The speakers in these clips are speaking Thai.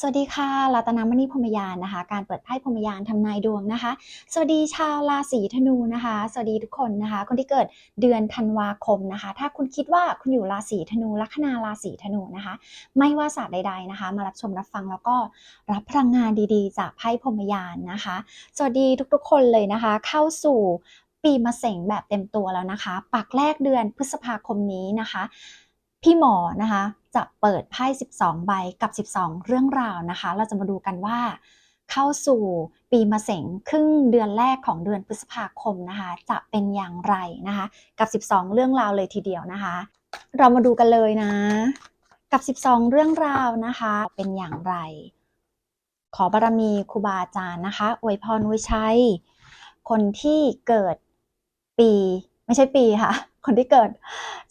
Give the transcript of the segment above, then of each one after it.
สวัสดีค่ะรัตนามณีพรมยานนะคะ การเปิดไพ่พรมยานทำนายดวงนะคะ สวัสดีชาวราศีธนูนะคะ สวัสดีทุกคนนะคะ คนที่เกิดเดือนธันวาคมนะคะ ถ้าคุณคิดว่าคุณอยู่ราศีธนูลัคนาราศีธนูนะคะ ไม่ว่าศาสตร์ใด ๆนะคะ มารับชมรับฟังแล้วก็รับพลังงานดีๆ จากไพ่พรมยานนะคะ สวัสดีทุกๆ คนเลยนะคะ เข้าสู่ปีมะเสงแบบเต็มตัวแล้วนะคะ ปักแรกเดือนพฤษภาคมนี้นะคะ พี่หมอนะคะจะเปิดไพ่12 ใบกับ 12 เรื่องราวนะคะ เราจะมาดูกันว่าเข้าสู่ปีมะเสงครึ่งเดือนแรกของเดือนพฤษภาคมนะคะ จะเป็นอย่างไรนะคะ กับ 12 เรื่องราวเลยทีเดียวนะคะ เรามาดูกันเลยนะ กับ 12 เรื่องราวนะคะ เป็นอย่างไร ขอบารมีครูบาอาจารย์นะคะอวยพรอวยชัย คนที่เกิดปีไม่ใช่ปีค่ะ คนที่เกิด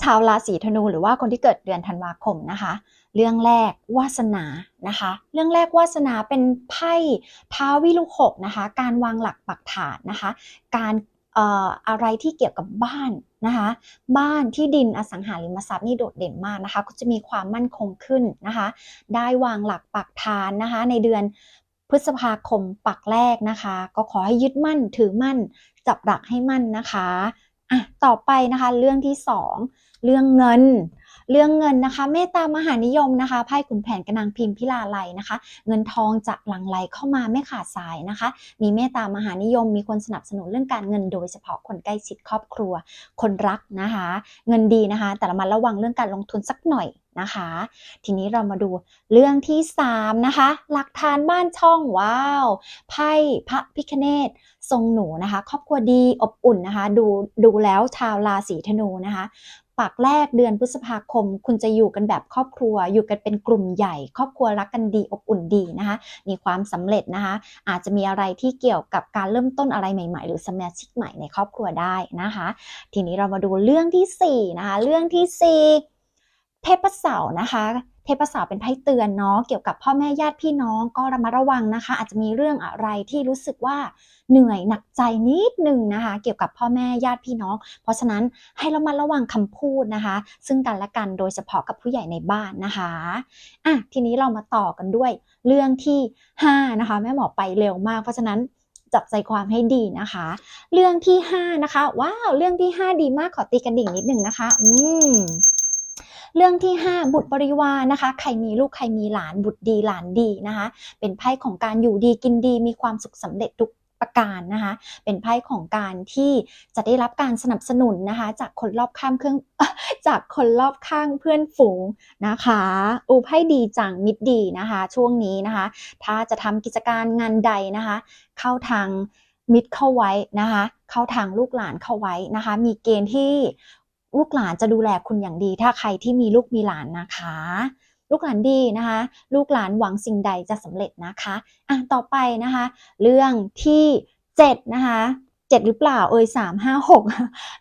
ชาวราศีธนู หรือว่าคนที่เกิดเดือนธันวาคมนะคะ เรื่องแรกวาสนานะคะ เรื่องแรกวาสนาเป็นไพ่ท้าวิลุหกนะคะ การวางหลักปักฐานนะคะ การออะไรที่เกี่ยวกับบ้านนะคะ บ้านที่ดินอสังหาริมทรัพย์นี่โดดเด่นมากนะคะ ก็จะมีความมั่นคงขึ้นนะคะ ได้วางหลักปักฐานนะคะ ในเดือนพฤษภาคมปักแรกนะคะ ก็ขอให้ยึดมั่นถือมั่น จับหลักให้มั่นนะคะ อะต่อไปนะคะ เรื่องที่สองเรื่องเงิน เรื่องเงินนะคะ เมตตามหานิยมนะคะไพ่ขุนแผนกนางพิมพิลาไลนะคะ เงินทองจะหลั่งไหลเข้ามาไม่ขาดสายนะคะ มีเมตตามหานิยม มีคนสนับสนุนเรื่องการเงินโดยเฉพาะคนใกล้ชิดครอบครัว คนรักนะคะ เงินดีนะคะ แต่ละมันระวังเรื่องการลงทุนสักหน่อยนะคะ ทีนี้เรามาดูเรื่องที่ 3 นะคะ หลักฐานบ้านช่องว้าวไพ่พระพิคเนตทรงหนูนะคะ ครอบครัวดีอบอุ่นนะคะ ดูดูแล้วชาวราศีธนูนะคะ ปากแรกเดือนพฤษภาคม คุณจะอยู่กันแบบครอบครัว อยู่กันเป็นกลุ่มใหญ่ ครอบครัวรักกันดีอบอุ่นดีนะคะมีความสำเร็จนะคะ อาจจะมีอะไรที่เกี่ยวกับการเริ่มต้นอะไรใหม่ ๆ หรือสมาชิกใหม่ในครอบครัวได้นะคะ ทีนี้เรามาดูเรื่องที่สี่นะคะเรื่องที่4เทพเสาร์นะคะ เทพสาวเป็นไพ่เตือนเนาะเกี่ยวกับพ่อแม่ญาติพี่น้องก็ระมัดระวังนะคะ อาจจะมีเรื่องอะไรที่รู้สึกว่าเหนื่อยหนักใจนิดนึงนะคะ เกี่ยวกับพ่อแม่ญาติพี่น้อง เพราะฉะนั้นให้ระมัดระวังคำพูดนะคะ ซึ่งกันและกันโดยเฉพาะกับผู้ใหญ่ในบ้านนะคะอะทีนี้เรามาต่อกันด้วยเรื่องที่ห้านะคะ แม่หมอไปเร็วมาก เพราะฉะนั้นจับใจความให้ดีนะคะ เรื่องที่ห้านะคะ ว้าว เรื่องที่ห้าดีมากขอตีกระดิ่งนิดนึงนะคะ อืม เรื่องที่ 5 บุตรบริวารนะคะ ใครมีลูกใครมีหลานบุตรดีหลานดีนะคะ เป็นไพ่ของการอยู่ดีกินดีมีความสุขสำเร็จทุกประการนะคะ เป็นไพ่ของการที่จะได้รับการสนับสนุนนะคะ จากคนรอบข้างเครื่องจากคนรอบข้างเพื่อนฝูงนะคะอูไพ่ดีจังมิตรดีนะคะ ช่วงนี้นะคะ ถ้าจะทำกิจการงานใดนะคะ เข้าทางมิตรเข้าไว้นะคะ เข้าทางลูกหลานเข้าไว้นะคะ มีเกณฑ์ที่ ลูกหลานจะดูแลคุณอย่างดี ถ้าใครที่มีลูกมีหลานนะคะ ลูกหลานดีนะคะ ลูกหลานหวังสิ่งใดจะสำเร็จนะคะอะต่อไปนะคะ เรื่องที่7นะคะ เจ็ดหรือเปล่าเอ่ยสามห้าหก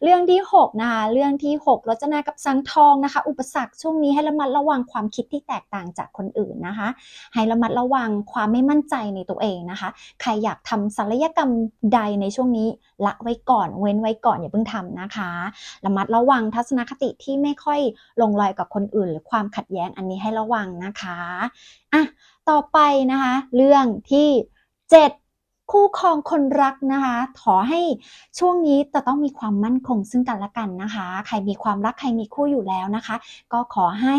เรื่องที่6นะคะเรื่องที่6รจนากับสังทองนะคะ อุปสรรคช่วงนี้ให้ระมัดระวังความคิดที่แตกต่างจากคนอื่นนะคะ ให้ระมัดระวังความไม่มั่นใจในตัวเองนะคะ ใครอยากทำศัลยกรรมใดในช่วงนี้ละไว้ก่อนเว้นไว้ก่อนอย่าเพิ่งทำนะคะ ระมัดระวังทัศนคติที่ไม่ค่อยลงรอยกับคนอื่น หรือความขัดแย้งอันนี้ให้ระวังนะคะอะต่อไปนะคะ เรื่องที่7 คู่ครองคนรักนะคะ ขอให้ช่วงนี้จะต้องมีความมั่นคงซึ่งกันและกันนะคะ ใครมีความรักใครมีคู่อยู่แล้วนะคะ ก็ขอให้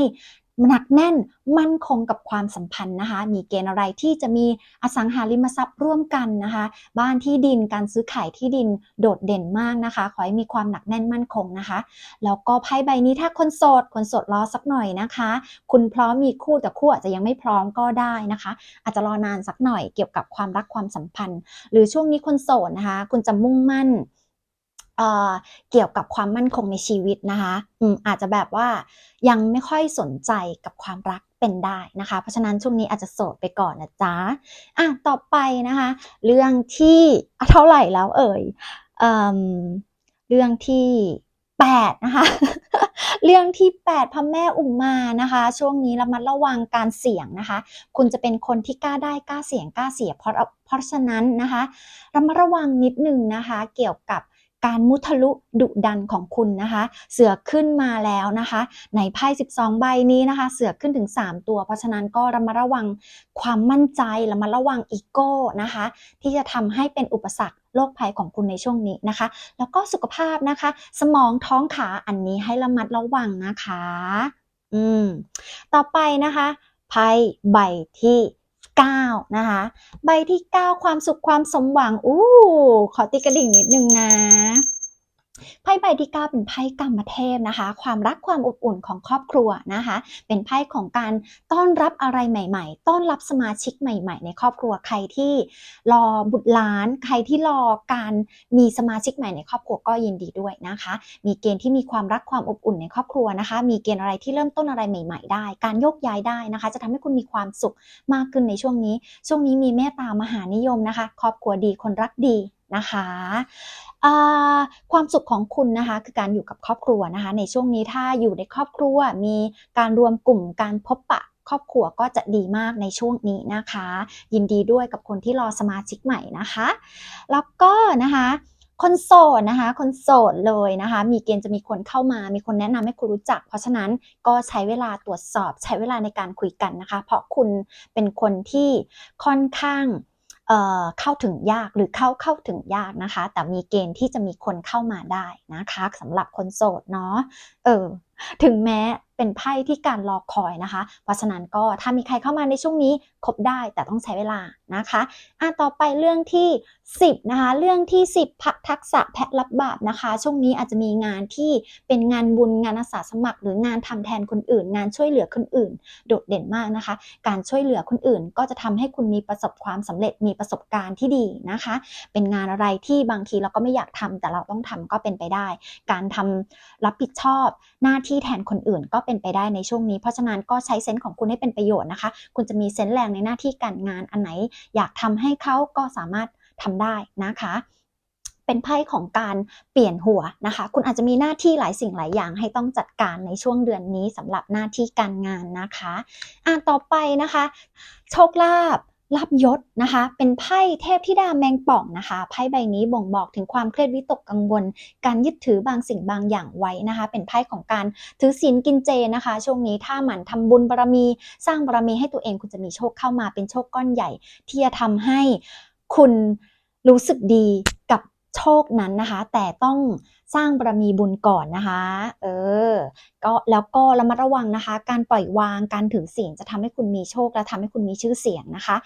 หนักแน่นมั่นคงกับความสัมพันธ์นะคะ มีเกณฑ์อะไรที่จะมีอสังหาริมทรัพย์ร่วมกันนะคะ บ้านที่ดินการซื้อขายที่ดินโดดเด่นมากนะคะ ขอให้มีความหนักแน่นมั่นคงนะคะ แล้วก็ไพ่ใบนี้ถ้าคนโสดคนโสดรอสักหน่อยนะคะ คุณพร้อมมีคู่แต่คู่อาจจะยังไม่พร้อมก็ได้นะคะ อาจจะรอนานสักหน่อยเกี่ยวกับความรักความสัมพันธ์ หรือช่วงนี้คนโสดนะคะ คุณจะมุ่งมั่น เกี่ยวกับความมั่นคงในชีวิตนะคะอืมอาจจะแบบว่ายังไม่ค่อยสนใจกับความรักเป็นได้นะคะ เพราะฉะนั้นช่วงนี้อาจจะโสดไปก่อนนะจ๊ะอะต่อไปนะคะ เรื่องที่เท่าไหร่แล้วเอ่ยเอ่มเรื่องที่8นะคะเรื่องที่ 8พระแม่อุมมานะคะ ช่วงนี้ระมัดระวังการเสี่ยงนะคะ คุณจะเป็นคนที่กล้าได้กล้าเสี่ยงกล้าเสียเพราะเพราะฉะนั้นนะคะระมัดระวังนิดนึงนะคะ เกี่ยวกับ การมุทะลุดุดันของคุณนะคะ เสือขึ้นมาแล้วนะคะ ในไพ่12 ใบนี้นะคะ เสือขึ้นถึง 3 ตัว เพราะฉะนั้นก็ระมัดระวังความมั่นใจระมัดระวังอีโก้นะคะ ที่จะทำให้เป็นอุปสรรคโรคภัยของคุณในช่วงนี้นะคะ แล้วก็สุขภาพนะคะ สมองท้องขาอันนี้ให้ระมัดระวังนะคะ อืม ต่อไปนะคะไพ่ใบที่ 9 นะคะ ใบที่ 9 ความสุขความสมหวัง อู้ ขอติกระดิ่งนิดนึงนะ ไพ่ใบที่9เป็นไพ่กรรมเทพนะคะ ความรักความอบอุ่นของครอบครัวนะคะ เป็นไพ่ของการต้อนรับอะไรใหม่ ๆ ต้อนรับสมาชิกใหม่ ๆ ในครอบครัวใครที่รอบุตรหลาน ใครที่รอการมีสมาชิกใหม่ในครอบครัวก็ยินดีด้วยนะคะ มีเกณฑ์ที่มีความรักความอบอุ่นในครอบครัวนะคะ มีเกณฑ์อะไรที่เริ่มต้นอะไรใหม่ ๆ ได้ การโยกย้ายได้นะคะ จะทำให้คุณมีความสุขมากขึ้นในช่วงนี้ ช่วงนี้มีเมตตามหานิยมนะคะ ครอบครัวดีคนรักดี นะคะความสุขของคุณนะคะคือการอยู่กับครอบครัวนะคะ ในช่วงนี้ถ้าอยู่ในครอบครัวมีการรวมกลุ่มการพบปะครอบครัวก็จะดีมากในช่วงนี้นะคะ ยินดีด้วยกับคนที่รอสมาชิกใหม่นะคะ แล้วก็นะคะคนโสดนะคะคนโสดเลยนะคะ มีเกณฑ์จะมีคนเข้ามา มีคนแนะนำให้คุณรู้จัก เพราะฉะนั้นก็ใช้เวลาตรวจสอบ ใช้เวลาในการคุยกันนะคะ เพราะคุณเป็นคนที่ค่อนข้าง เข้าถึงยากหรือเข้าเข้าถึงยากนะคะ แต่มีเกณฑ์ที่จะมีคนเข้ามาได้นะคะสำหรับคนโสดเนาะเออถึงแม้เป็นไพ่ที่การรอคอยนะคะ เพราะฉะนั้นก็ถ้ามีใครเข้ามาในช่วงนี้คบได้แต่ต้องใช้เวลานะคะอะต่อไปเรื่องที่ 10นะคะ เรื่องที่ 10พักทักษะแพะรับบาปนะคะ ช่วงนี้อาจจะมีงานที่เป็นงานบุญงานอาสาสมัคร หรืองานทำแทนคนอื่น งานช่วยเหลือคนอื่น โดดเด่นมากนะคะ การช่วยเหลือคนอื่น ก็จะทำให้คุณมีประสบความสำเร็จมีประสบการณ์ที่ดีนะคะ เป็นงานอะไรที่บางทีเราก็ไม่อยากทำแต่เราต้องทำก็เป็นไปได้ การทำรับผิดชอบหน้าที่แทนคนอื่นก็เป็นไปได้ในช่วงนี้ เพราะฉะนั้นก็ใช้เซนส์ของคุณให้เป็นประโยชน์นะคะ คุณจะมีเซนส์แรงในหน้าที่การงานอันไหน อยากทำให้เขาก็สามารถทำได้นะคะเป็นไพ่ของการเปลี่ยนหัวนะคะ คุณอาจจะมีหน้าที่หลายสิ่งหลายอย่างให้ต้องจัดการในช่วงเดือนนี้สำหรับหน้าที่การงานนะคะ อะต่อไปนะคะ โชคลาภ ลาบยศนะคะ เป็นไพ่เทพธิดาแมงป่องนะคะ ไพ่ใบนี้บ่งบอกถึงความเครียดวิตกกังวล การยึดถือบางสิ่งบางอย่างไว้นะคะ เป็นไพ่ของการถือศีลกินเจนะคะ ช่วงนี้ถ้าหมั่นทำบุญบารมี สร้างบารมีให้ตัวเองคุณจะมีโชคเข้ามาเป็นโชคก้อนใหญ่ ที่จะทำให้คุณรู้สึกดีกับโชคนั้นนะคะ แต่ต้องสร้างบารมีบุญก่อนนะคะ เออ ก็แล้วก็ระมัดระวังนะคะ การปล่อยวางการถือศีลจะทำให้คุณมีโชคและทำให้คุณมีชื่อเสียงนะคะ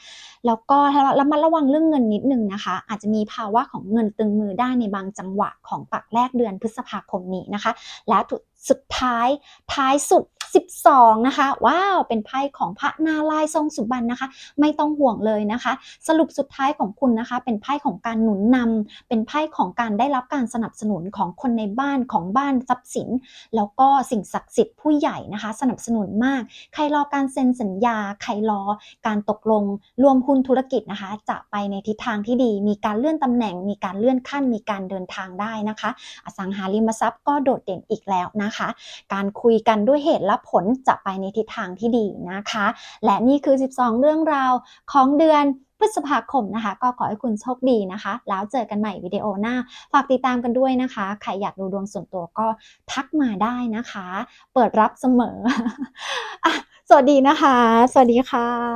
แล้วก็ระมัดระวังเรื่องเงินนิดนึงนะคะ อาจจะมีภาวะของเงินตึงมือได้ในบางจังหวะของปักแรกเดือนพฤษภาคมนี้นะคะ และ สุดท้ายท้ายสุด 12 นะคะ ว้าว เป็นไพ่ของพระนาลายทรงสุบรรณนะคะ ไม่ต้องห่วงเลยนะคะ สรุปสุดท้ายของคุณนะคะ เป็นไพ่ของการหนุนนำเป็นไพ่ของการได้รับการสนับสนุนของคนในบ้านของบ้านทรัพย์สิน แล้วก็สิ่งศักดิ์สิทธิ์ผู้ใหญ่นะคะ สนับสนุนมาก ใครรอการเซ็นสัญญา ใครรอการตกลงรวมหุ้นธุรกิจนะคะ จะไปในทิศทางที่ดี มีการเลื่อนตำแหน่ง มีการเลื่อนขั้น มีการเดินทางได้นะคะ อสังหาริมทรัพย์ก็โดดเด่นอีกแล้วนะคะ การคุยกันด้วยเหตุและผลจะไปในทิศทางที่ดีนะคะ และนี่คือ 12 เรื่องราวของเดือนพฤษภาคมนะคะ ก็ขอให้คุณโชคดีนะคะ แล้วเจอกันใหม่วิดีโอหน้า ฝากติดตามกันด้วยนะคะ ใครอยากดูดวงส่วนตัวก็ทักมาได้นะคะ เปิดรับเสมออสวัสดีนะคะ สวัสดีค่ะ